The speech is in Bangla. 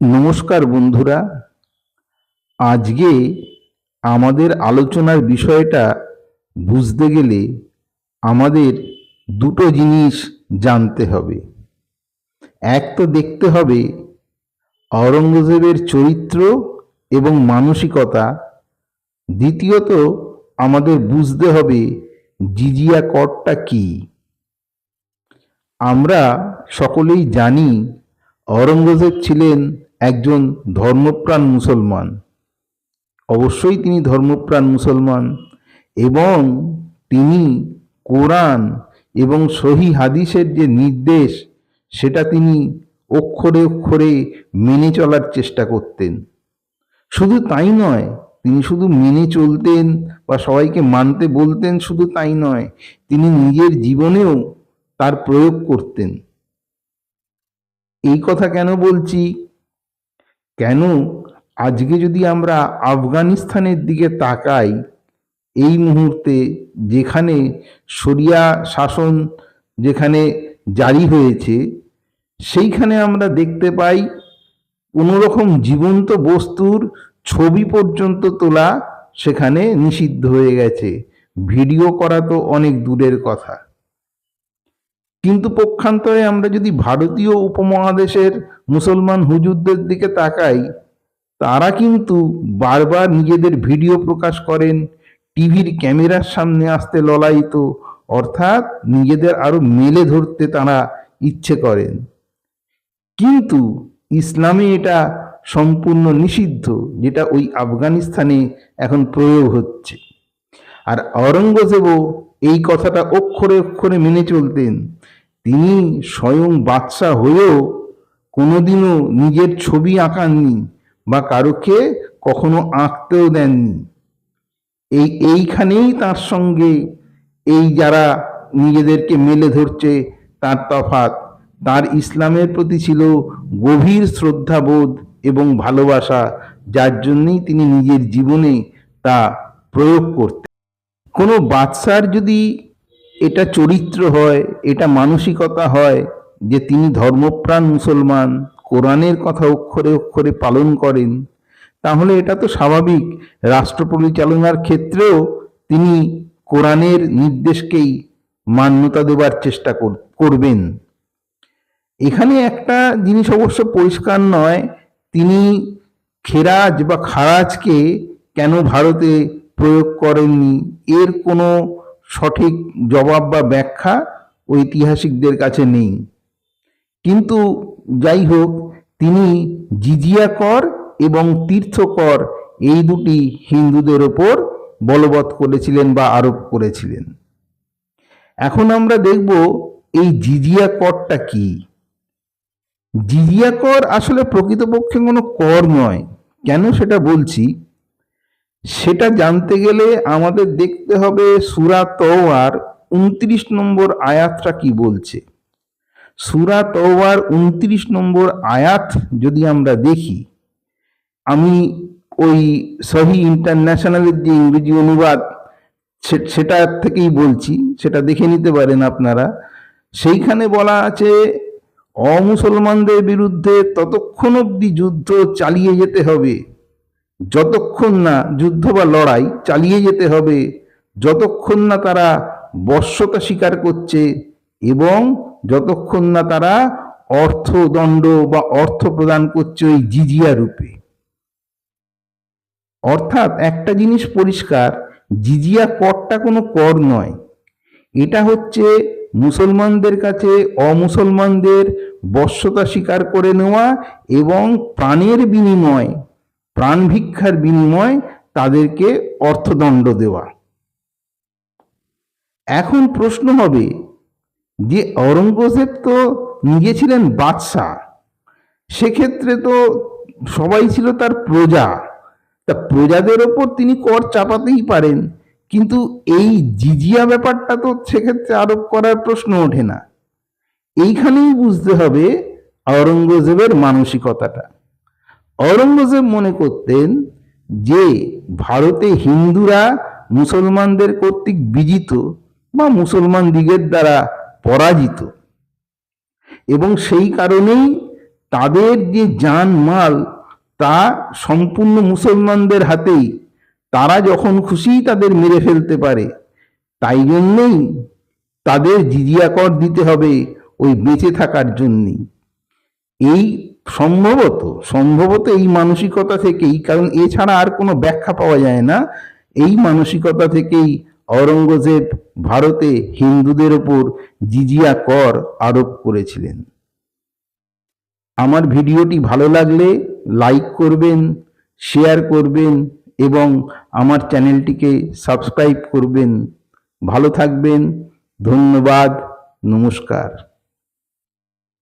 নমস্কার বন্ধুরা। আজকে আমাদের আলোচনার বিষয়টা বুঝতে গেলে আমাদের দুটো জিনিস জানতে হবে। এক তো দেখতে হবে আওরঙ্গজেবের চরিত্র এবং মানসিকতা। দ্বিতীয়ত আমাদের বুঝতে হবে জিজিয়া করটা কী। আমরা সকলেই জানি অরঙ্গজেব ছিলেন একজন ধর্মপ্রাণ মুসলমান। অবশ্যই তিনি ধর্মপ্রাণ মুসলমান এবং তিনি কোরআন এবং সহি হাদিসের যে নির্দেশ, সেটা তিনি অক্ষরে অক্ষরে মেনে চলার চেষ্টা করতেন। শুধু তাই নয়, তিনি শুধু মেনে চলতেন বা সবাইকে মানতে বলতেন শুধু তাই নয়, তিনি নিজের জীবনেও তার প্রয়োগ করতেন। এই কথা কেন বলছি? কেন আজকে যদি আমরা আফগানিস্তানের দিকে তাকাই, এই মুহূর্তে যেখানে শরিয়া শাসন যেখানে জারি হয়েছে, সেইখানে আমরা দেখতে পাই কোনোরকম জীবন্ত বস্তুর ছবি পর্যন্ত তোলা সেখানে নিষিদ্ধ হয়ে গেছে। ভিডিও করা তো অনেক দূরের কথা। কিন্তু পক্ষান্তরে আমরা যদি ভারতীয় উপমহাদেশের মুসলমান হুজুরদের দিকে তাকাই, তারা কিন্তু বারবার নিজেদের ভিডিও প্রকাশ করেন, টিভির ক্যামেরার সামনে আসতে ললায়িত, অর্থাৎ নিজেদের আরও মেলে ধরতে তারা ইচ্ছে করেন। কিন্তু ইসলামে এটা সম্পূর্ণ নিষিদ্ধ, যেটা ওই আফগানিস্তানে এখন প্রয়োগ হচ্ছে। আর আওরঙ্গজেবও এই কথাটা অক্ষরে অক্ষরে মেনে চলতেন। তিনি স্বয়ং বাদশাহ হয়েও কোনোদিনও নিজের ছবি আঁকাননি বা কারোকে কখনো আঁকতেও দেননি। এই এইখানেই তার সঙ্গে এই যারা নিজেদেরকে মেলে ধরছে, তার তফাত তার ইসলামের প্রতি ছিল গভীর শ্রদ্ধাবোধ এবং ভালোবাসা, যার জন্যই তিনি নিজের জীবনে তা প্রয়োগ করতেন। কোনো বাদশার যদি এটা চরিত্র হয়, এটা মানসিকতা হয় যে তিনি ধর্মপ্রাণ মুসলমান, কোরআনের কথা অক্ষরে অক্ষরে পালন করেন, তাহলে এটা তো স্বাভাবিক। রাষ্ট্র পরিচালনার ক্ষেত্রেও তিনি কোরআনের নির্দেশকেই মান্যতা দেবার চেষ্টা কর- করবেন। এখানে একটা জিনিস অবশ্য পরিষ্কার নয়, তিনি খেরাজ বা খারাজকে কেন ভারতে প্রয়োগ করেননি। এর কোনো সঠিক জবাব বা ব্যাখ্যা ঐতিহাসিকদের কাছে নেই। কিন্তু যাই হোক, তিনি জিজিয়া কর এবং তীর্থকর এই দুটি হিন্দুদের ওপর বলবৎ করেছিলেন বা আরোপ করেছিলেন। এখন আমরা দেখব এই জিজিয়া করটা কি। জিজিয়া কর আসলে প্রকৃতপক্ষে কোনো কর নয়। কেন সেটা বলছি? সেটা জানতে গেলে আমাদের দেখতে হবে সুরা তওয়ার উনত্রিশ নম্বর আয়াতটা কি বলছে। সুরা তওয়ার উনত্রিশ নম্বর আয়াত যদি আমরা দেখি, আমি ওই সহি ইন্টারন্যাশনালের যে ইংরেজি অনুবাদ সেটা থেকেই বলছি, সেটা দেখে নিতে পারেন আপনারা। সেইখানে বলা আছে, অমুসলমানদের বিরুদ্ধে ততক্ষণ অবধি যুদ্ধ চালিয়ে যেতে হবে। যতক্ষণ না যুদ্ধ বা লড়াই চালিয়ে যেতে হবে, যতক্ষণ না তারা বশ্যতা স্বীকার করছে এবং যতক্ষণ না তারা অর্থদণ্ড বা অর্থ প্রদান করছে ওই জিজিয়া রূপে। অর্থাৎ একটা জিনিস পরিষ্কার, জিজিয়া করটা কোনো কর নয়। এটা হচ্ছে মুসলমানদের কাছে অমুসলমানদের বশ্যতা স্বীকার করে নেওয়া এবং প্রাণের বিনিময় প্রাণ ভিক্ষার বিনিময় তাদেরকে অর্থদণ্ড দেওয়া। এখন প্রশ্ন হবে যে অরঙ্গজেব তো নিজে ছিলেন বাদশাহ, সেক্ষেত্রে তো সবাই ছিল তার প্রজা। তা প্রজাদের ওপর তিনি কর চাপাতেই পারেন, কিন্তু এই জিজিয়া ব্যাপারটা তো সেক্ষেত্রে আরোপ করার প্রশ্ন ওঠে না। এইখানেই বুঝতে হবে আওরঙ্গজেবের মানসিকতাটা। অরঙ্গজেব মনে করতেন যে ভারতে হিন্দুরা মুসলমানদের কর্তৃক বিজিত বা মুসলমান দিগের দ্বারা পরাজিত। এবং সেই কারণেই তাদের যে জান মাল তা সম্পূর্ণ মুসলমানদের হাতেই, তারা যখন খুশি তাদের মেরে ফেলতে পারে, তাই জন্যেই তাদের জিজিয়া কর দিতে হবে ওই বেঁচে থাকার জন্যেই। এই সম্ভবত সম্ভবত এই মানসিকতা থেকেই, কারণ এছাড়া আর কোনো ব্যাখ্যা পাওয়া যায় না। এই মানসিকতা থেকেই অরঙ্গজেব ভারতে হিন্দুদের ওপর জিজিয়া কর আরোপ করেছিলেন। আমার ভিডিওটি ভালো লাগলে লাইক করবেন, শেয়ার করবেন এবং আমার চ্যানেলটিকে সাবস্ক্রাইব করবেন। ভালো থাকবেন, ধন্যবাদ, নমস্কার।